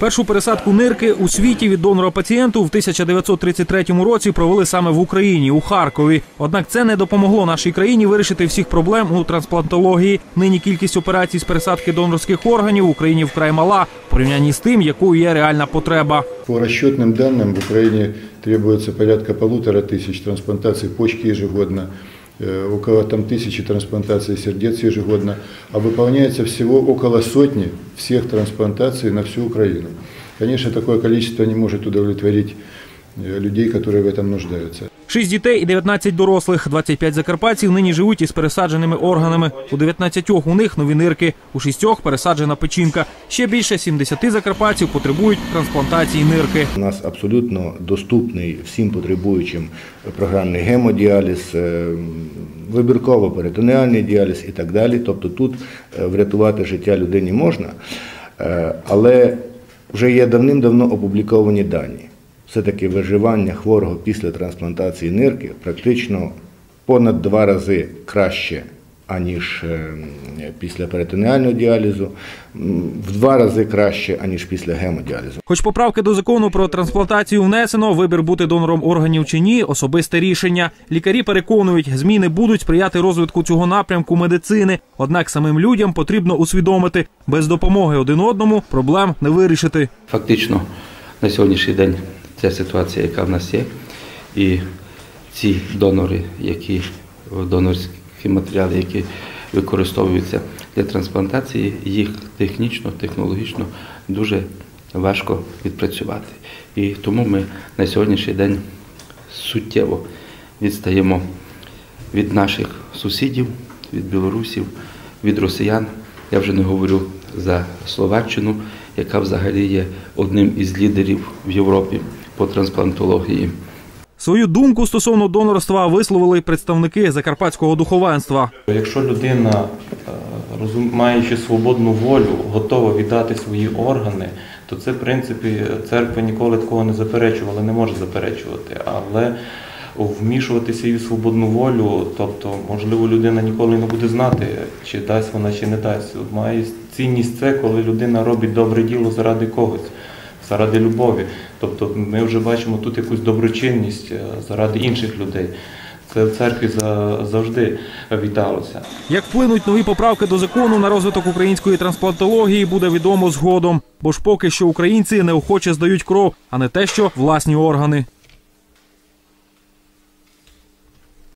Першу пересадку нирки у світі від донора пацієнту в 1933 році провели саме в Україні у Харкові. Однак це не допомогло нашій країні вирішити всіх проблем у трансплантології. Нині кількість операцій з пересадки донорських органів в Україні вкрай мала в порівнянні з тим, якою є реальна потреба. По расчетным данным в Украине требуется порядка полутора тысяч трансплантаций почки ежегодно, э, около там тысячи трансплантаций сердец ежегодно, а выполняется всего около сотни всех трансплантаций на всю Украину. Конечно, такое количество не может удовлетворить э, людей, которые в этом нуждаются. Шість дітей і 19 дорослих. 25 закарпатців нині живуть із пересадженими органами. У 19 у них нові нирки, у шістьох пересаджена печінка. Ще більше 70 закарпатців потребують трансплантації нирки. У нас абсолютно доступний всім потребуючим програмний гемодіаліз, е, вибірково-перитонеальний діаліз і так далі. Тобто тут е, врятувати життя людині можна, Е, але вже є давним-давно опубліковані дані. Все-таки виживання хворого після трансплантації нирки практично понад два рази краще, аніж е, після перитонеального діалізу, в два рази краще, аніж після гемодіалізу. Хоч поправки до закону про трансплантацію внесено, вибір бути донором органів чи ні особисте рішення. Лікарі переконують, зміни будуть сприяти розвитку цього напрямку медицини. Однак самим людям потрібно усвідомити, без допомоги один одному проблем не вирішити. Фактично на сьогоднішній день ця ситуація, яка в нас є, і ці донори, які донорські матеріали, які використовуються для трансплантації, їх технічно, технологічно дуже важко відпрацювати. І тому ми на сьогоднішній день суттєво відстаємо від наших сусідів, від білорусів, від росіян. Я вже не говорю за Словаччину, яка взагалі є одним із лідерів в Європі по трансплантології. Свою думку стосовно донорства висловили й представники закарпатського духовенства. Якщо людина, е, розум- маючи свободну волю, готова віддати свої органи, то це, в принципі, церква ніколи такого не заперечувала, не може заперечувати. Але вмішуватися в свободну волю, тобто, можливо, людина ніколи не буде знати, чи дасть вона, чи не дасть. Має цінність це, коли людина робить добре діло заради когось. Заради любові. Тобто ми вже бачимо тут якусь доброчинність е, заради інших людей. Це в церкві за- завжди віталося. Як вплинуть нові поправки до закону на розвиток української трансплантології, буде відомо згодом. Бо ж поки що українці неохоче здають кров, а не те, що власні органи.